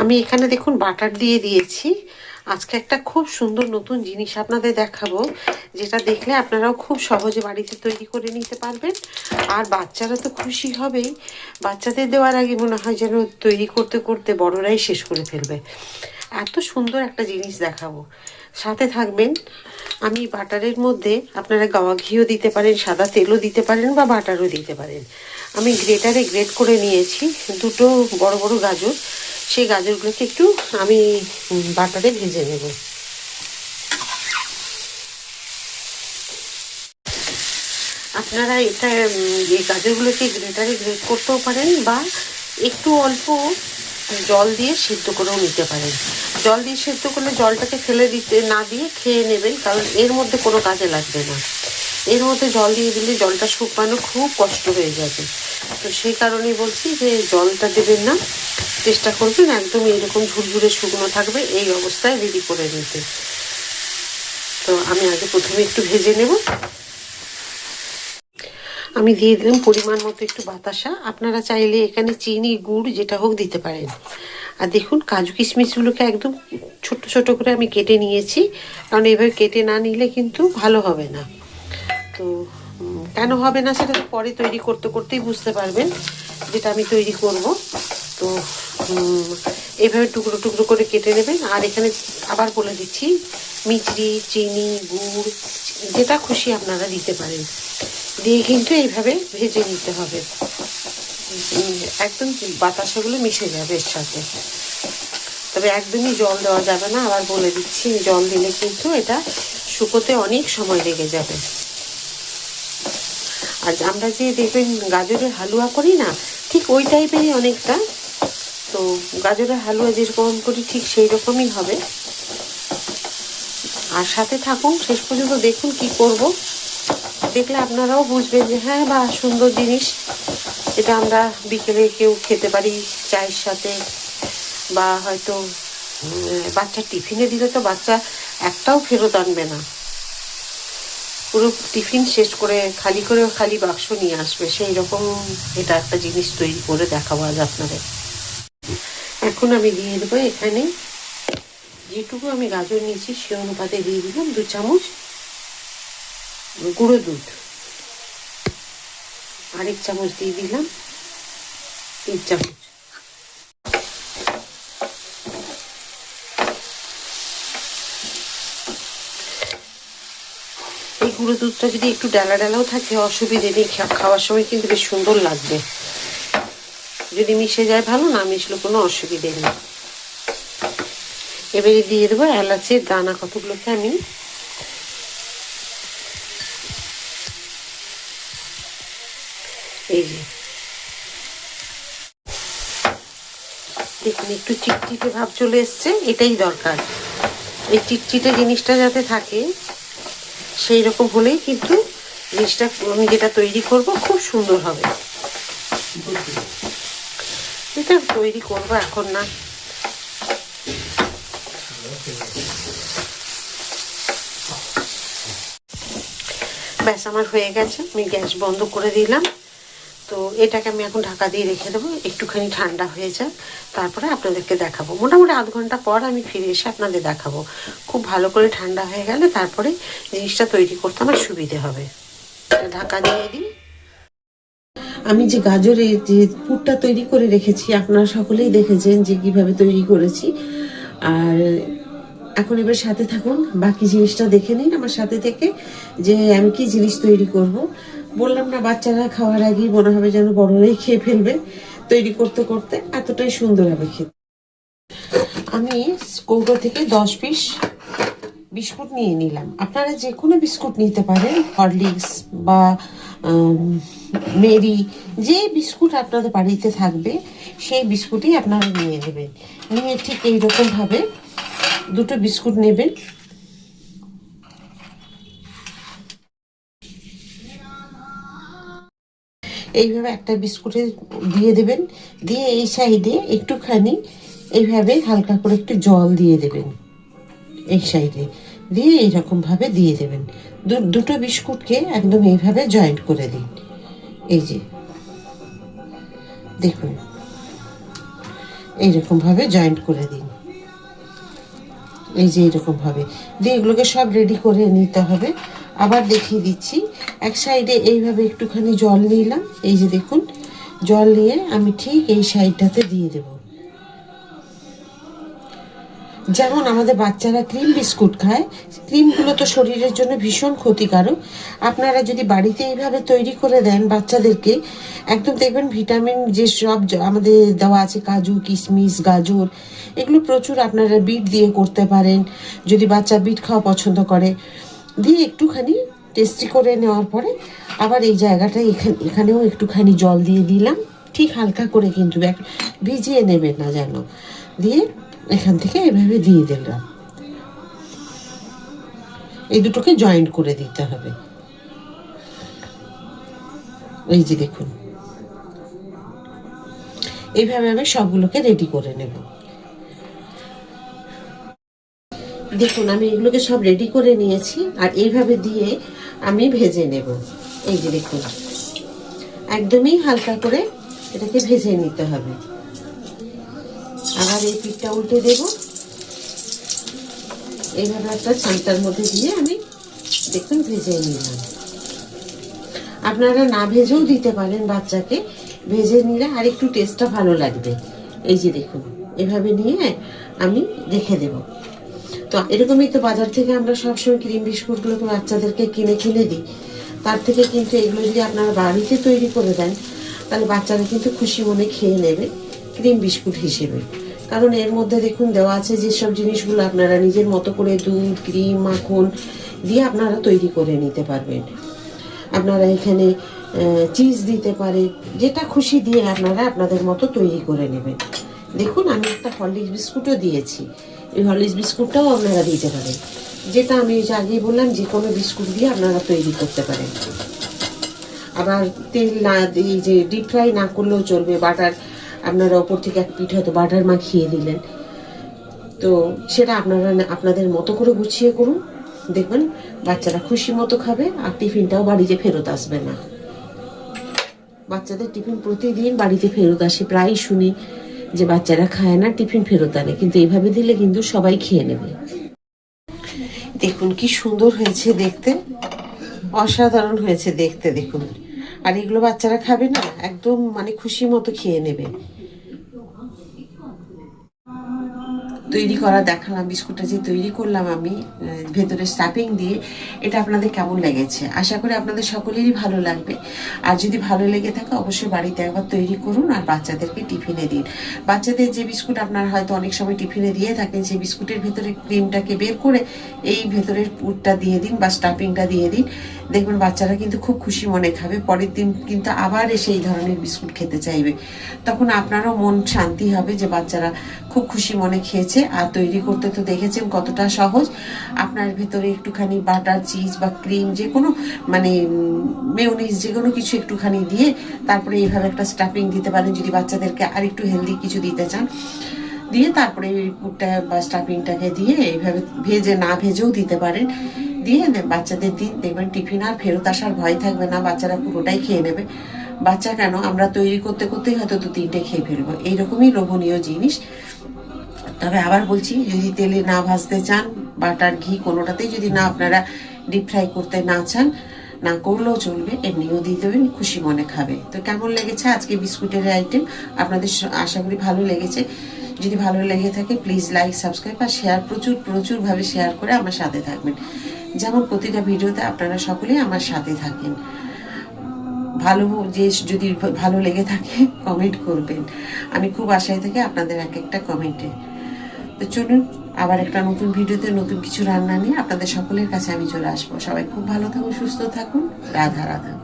আমি এখানে দেখুন বাটার দিয়ে দিয়েছি। আজকে একটা খুব সুন্দর নতুন জিনিস আপনাদের দেখাবো, যেটা দেখলে আপনারাও খুব সহজে বাড়িতে তৈরি করে নিতে পারবেন। আর বাচ্চারা তো খুশি হবেই। বাচ্চাদের দেওয়ার আগে মনে হয় যেন তৈরি করতে করতে বড়রাই শেষ করে ফেলবে। এত সুন্দর একটা জিনিস দেখাবো। সাথে থাকবেন, আমি বাটারের মধ্যে আপনারা গাওয়া ঘিও দিতে পারেন, সাদা তেলও দিতে পারেন বা বাটারও দিতে পারেন। আমি গ্রেটারে গ্রেট করে নিয়েছি, দুটো বড় বড় গাজর। সেই গাজরগুলোকে একটু আমি বাটারে ভেজে নেব। আপনারা এটা এই গাজরগুলোকে গ্রেটারে গ্রেট করতেও পারেন বা একটু অল্প জল দিয়ে সিদ্ধ করেও নিতে পারেন। জল দিয়ে সিদ্ধ করলে জলটাকে ফেলে দিতে, না দিয়ে খেয়ে নেবেন, কারণ এর মধ্যে কোনো কাজে লাগবে না। এর মধ্যে জল দিয়ে দিলে জলটা শুকানো খুব কষ্ট হয়ে যাবে। তো সেই কারণেই বলছি যে জলটা দেবেন না। চেষ্টা করবেন একদম এরকম ঝুরঝুরে শুকনো থাকবে, এই অবস্থায় রেডি করে নিতে। তো আমি আগে প্রথমে একটু ভেজে নেব। আমি দিয়ে দিলাম পরিমাণ মতো একটু বাতাসা। আপনারা চাইলে এখানে চিনি, গুড়, যেটা হোক দিতে পারেন। আর দেখুন, কাজু কিশমিশগুলোকে একদম ছোট ছোট করে আমি কেটে নিয়েছি। কারণ এভাবে কেটে না নিলে কিন্তু ভালো হবে না। তো কেন হবে না সেটা তো পরে তৈরি করতে করতেই বুঝতে পারবেন যেটা আমি তৈরি করব। তো এইভাবে টুকরো টুকরো করে কেটে নেবেন। আর এখানে আবার বলে দিচ্ছি মিচড়ি চিনি, গুড়, যেটা খুশি আপনারা দিতে পারেন। দিয়ে কিন্তু এইভাবে ভেজে নিতে হবে। একদম বাতাসাগুলো মিশে যাবে এর সাথে। তবে একদমই জল দেওয়া যাবে না। আবার বলে দিচ্ছি, জল দিলে কিন্তু এটা শুকোতে অনেক সময় লেগে যাবে। আর আমরা যে দেখবেন গাজরের হালুয়া করি না ঠিক ওই টাইপেরই অনেকটা। তো গাজরের হালুয়া যেরকম করি ঠিক সেই রকমই হবে। আর সাথে থাকুন শেষ পর্যন্ত দেখুন কি করব। দেখলে আপনারাও বুঝবেন যে হ্যাঁ বা সুন্দর জিনিস। এটা আমরা বিকেলে কেউ খেতে পারি চায়ের সাথে বা হয়তো উম, বাচ্চার টিফিনে দিলে তো বাচ্চা একটাও ফেরত আনবে না। পুরো টিফিন শেষ করে খালি করে খালি বাক্স নিয়ে আসবে, সেই রকম এটা একটা জিনিস তৈরি করে দেখাবো আজ আপনাদের। এখন আমি দিয়ে দেবো এখানে যেটুকু আমি গাজর নিয়েছি সে অনুপাতে দিয়ে দিলাম দু চামচ গুঁড়ো দুধ। আরেক চামচ দিয়ে দিলাম তিন চামচ এই গুঁড়ো দুধটা যদি একটু ডালা ডালাও থাকে, অসুবিধে নেই। খাওয়ার সময় কিন্তু বেশ সুন্দর লাগবে। যদি মিশে যায় ভালো, না মিশলে কোনো অসুবিধে নেই। এবারে দিয়ে দেবো এলাচের দানা কতগুলোকে আমি এই যে। দেখুন, একটু চিটচিটে ভাব চলে এসছে, এটাই দরকার। এই চিটচিটে জিনিসটা যাতে থাকে সেই রকম হলেই কিন্তু জিনিসটা আমি যেটা তৈরি করব, খুব সুন্দর হবে। এটা তৈরি করব এখন না। ব্যাস, আমার হয়ে গেছে। আমি গ্যাস বন্ধ করে দিলাম। তো এটাকে আমি এখন ঢাকা দিয়ে রেখে দেবো, একটুখানি ঠান্ডা হয়ে যাক, তারপরে আপনাদেরকে দেখাবো। মোটামুটি আধ ঘণ্টা পর আমি ফিরে এসে আপনাদের দেখাবো। খুব ভালো করে ঠান্ডা হয়ে গেলে তারপরে জিনিসটা তৈরি করতে আমার সুবিধে হবে। ঢাকা দিয়ে দিই। আমি যে গাজরের যে পুরটা তৈরি করে রেখেছি, আপনারা সকলেই দেখেছেন যে কীভাবে তৈরি করেছি। আর এখন এবার সাথে থাকুন, বাকি জিনিসটা দেখে নিন আমার সাথে থেকে যে আমি কি জিনিস তৈরি করব। বললাম না, বাচ্চারা খাওয়ার আগেই মনে হবে যেন বড়রাই খেয়ে ফেলবে। তৈরি করতে করতে এতটাই সুন্দর হবে খেতে। আমি কৌটো থেকে দশ পিস বিস্কুট নিয়ে নিলাম। আপনারা যে কোনো বিস্কুট নিতে পারেন, হরলিক্স বা মেরি, যে বিস্কুট আপনাদের বাড়িতে থাকবে, সেই বিস্কুটই আপনারা নিয়ে নেবেন। নিয়ে ঠিক এইরকমভাবে দুটো বিস্কুট নেবেন। এইভাবে একটা বিস্কুটে দিয়ে দেবেন। দিয়ে এই সাইডে একটুখানি এইভাবে হালকা করে একটু জল দিয়ে দেবেন। এই সাইডে দিয়ে এইরকমভাবে দিয়ে দেবেন। দুটো বিস্কুটকে একদম এইভাবে জয়েন্ট করে দিন। এই যে দেখুন, এইরকমভাবে জয়েন্ট করে দিন। এই যে এইরকমভাবে। দিয়ে এগুলোকে সব রেডি করে নিতে হবে। আবার দেখিয়ে দিচ্ছি। এক সাইডে এইভাবে একটুখানি জল নিলাম। এই যে দেখুন, জল নিয়ে আমি ঠিক এই সাইডটাতে দিয়ে দেব। যেমন আমাদের বাচ্চারা ক্রিম বিস্কুট খায়, ক্রিমগুলো তো শরীরের জন্য ভীষণ ক্ষতিকারক। আপনারা যদি বাড়িতে এইভাবে তৈরি করে দেন বাচ্চাদেরকে, একদম দেখবেন ভিটামিন যে সব আমাদের দেওয়া আছে, কাজু, কিশমিশ, গাজর, এগুলো প্রচুর আপনারা বিট দিয়ে করতে পারেন। যদি বাচ্চা বিট খাওয়া পছন্দ করে। দিয়ে একটুখানি টেস্টি করে নেওয়ার পরে আবার এই জায়গাটায় এখানে এখানেও একটুখানি জল দিয়ে দিলাম। ঠিক হালকা করে কিন্তু ভিজিয়ে নেবেন না যেন। দিয়ে এখান থেকে এভাবে দিয়ে দিলাম। এই দুটোকে জয়েন্ট করে দিতে হবে। এই যে দেখুন। এইভাবে আমি সবগুলোকে রেডি করে নেব। দেখুন, আমি এগুলোকে সব রেডি করে নিয়েছি আর এইভাবে দিয়ে আমি ভেজে নেব। এই যে দেখুন, একদমই হালকা করে এটাকে ভেজে নিতে হবে। আবার এই পিঠটা উল্টে দেব। এইভাবে একটা ছানটার মধ্যে দিয়ে আমি দেখুন ভেজে নিলাম। আপনারা না ভেজেও দিতে পারেন বাচ্চাকে। ভেজে নিলে আর একটু টেস্টটা ভালো লাগবে। এই যে দেখুন, এভাবে নিয়ে আমি রেখে দেব। তো এরকমই তো বাজার থেকে আমরা সবসময় ক্রিম বিস্কুটগুলোকে বাচ্চাদেরকে কিনে কিনে দিই। তার থেকে কিন্তু এগুলো যদি আপনারা বাড়িতে তৈরি করে দেন, তাহলে বাচ্চারা কিন্তু খুশি মনে খেয়ে নেবে ক্রিম বিস্কুট হিসেবে। কারণ এর মধ্যে দেখুন দেওয়া আছে যেসব জিনিসগুলো আপনারা নিজের মতো করে দুধ, ক্রিম, মাখন দিয়ে আপনারা তৈরি করে নিতে পারবেন। আপনারা এখানে চিজ দিতে পারে, যেটা খুশি দিয়ে আপনারা আপনাদের মতো তৈরি করে নেবেন। দেখুন আমি একটা হরলিক্স বিস্কুটও দিয়েছি। এই হরলিক্স বিস্কুটটাও আপনারা দিতে পারেন। যেটা আমি আগেই বললাম, যে কোনো বিস্কুট দিয়ে আপনারা তৈরি করতে পারেন। আবার তেল না দিয়ে যে ডিপ ফ্রাই না করলেও চলবে, বাটার আপনারা ওপর থেকে এক পিঠ হয়তো বাটার মাখিয়ে দিলেন তো সেটা আপনারা আপনাদের মতো করে গুছিয়ে করুন। দেখবেন বাচ্চারা খুশি মতো খাবে আর টিফিনটাও বাড়িতে ফেরত আসবে না। বাচ্চাদের টিফিন প্রতিদিন বাড়িতে ফেরত আসে, প্রায়ই শুনি। যে বাচ্চারা খায় না, টিফিন ফেরত আনে। কিন্তু এইভাবে দিলে কিন্তু সবাই খেয়ে নেবে। দেখুন, কি সুন্দর হয়েছে দেখতে। অসাধারণ হয়েছে দেখতে, দেখুন। আর এগুলো বাচ্চারা খাবে না, একদম মানে খুশি মতো খেয়ে নেবে। তৈরি করা দেখালাম, বিস্কুটটা যে তৈরি করলাম আমি ভেতরে স্টাফিং দিয়ে, এটা আপনাদের কেমন লেগেছে? আশা করি আপনাদের সকলেরই ভালো লাগবে। আর যদি ভালো লেগে থাকে, অবশ্যই বাড়িতে একবার তৈরি করুন আর বাচ্চাদেরকে টিফিনে দিন। বাচ্চাদের যে বিস্কুট আপনার হয়তো অনেক সময় টিফিনে দিয়ে থাকেন সেই বিস্কুটের ভেতরে ক্রিমটাকে বের করে, এই ভেতরের পুরটা দিয়ে দিন বা স্টাফিংটা দিয়ে দিন। দেখবেন বাচ্চারা কিন্তু খুব খুশি মনে খাবে, পরের দিন কিন্তু আবার এসে এই ধরনের বিস্কুট খেতে চাইবে। তখন আপনারও মন শান্তি হবে যে বাচ্চারা খুব খুশি মনে খেয়েছে আর তৈরি করতে তো দেখেছেন কতটা সহজ। আপনার ভিতরে একটুখানি বাটার চিজ বা ক্রিম যে কোনো মানে মেয়নিজ যে কোনো কিছু একটুখানি দিয়ে তারপরে এইভাবে একটা স্টাফিং দিতে পারেন যদি বাচ্চাদেরকে আর একটু হেলদি কিছু দিতে চান। দিয়ে তারপরে পুরটা বা স্টাফিংটাকে দিয়ে এইভাবে ভেজে না ভেজেও দিতে পারেন। দিয়ে বাচ্চাদের দিন দেখবেন টিফিন আর ফেরত আসার ভয় থাকবে না, বাচ্চারা পুরোটাই খেয়ে নেবে। বাচ্চা কেন? আমরা তৈরি করতে করতেই হয়তো দু তিনটে খেয়ে ফেলব। এইরকমই লোভনীয় জিনিস। তবে আবার বলছি, যদি তেলে না ভাজতে চান, বাটার ঘি কোনোটাতেই যদি না আপনারা ডিপ ফ্রাই করতে না চান, না করলেও চলবে, এমনিও দিয়ে দেবেন, খুশি মনে খাবে। তো কেমন লেগেছে আজকে বিস্কুটের আইটেম আপনাদের আশা করি ভালো লেগেছে। যদি ভালো লেগে থাকে প্লিজ লাইক সাবস্ক্রাইব আর শেয়ার প্রচুর প্রচুরভাবে শেয়ার করে আমার সাথে থাকবেন। যেমন প্রতিটা ভিডিওতে আপনারা সকলেই আমার সাথে থাকেন। ভালো যে যদি ভালো লেগে থাকে কমেন্ট করবেন। আমি খুব আশায় থাকি আপনাদের এক একটা কমেন্টে তো চলুন, আবার একটা নতুন ভিডিওতে নতুন কিছু রান্না নিয়ে আপনাদের সকলের কাছে আমি চলে আসব। সবাই খুব ভালো থাকুন, সুস্থ থাকুন। রাধা রাধা।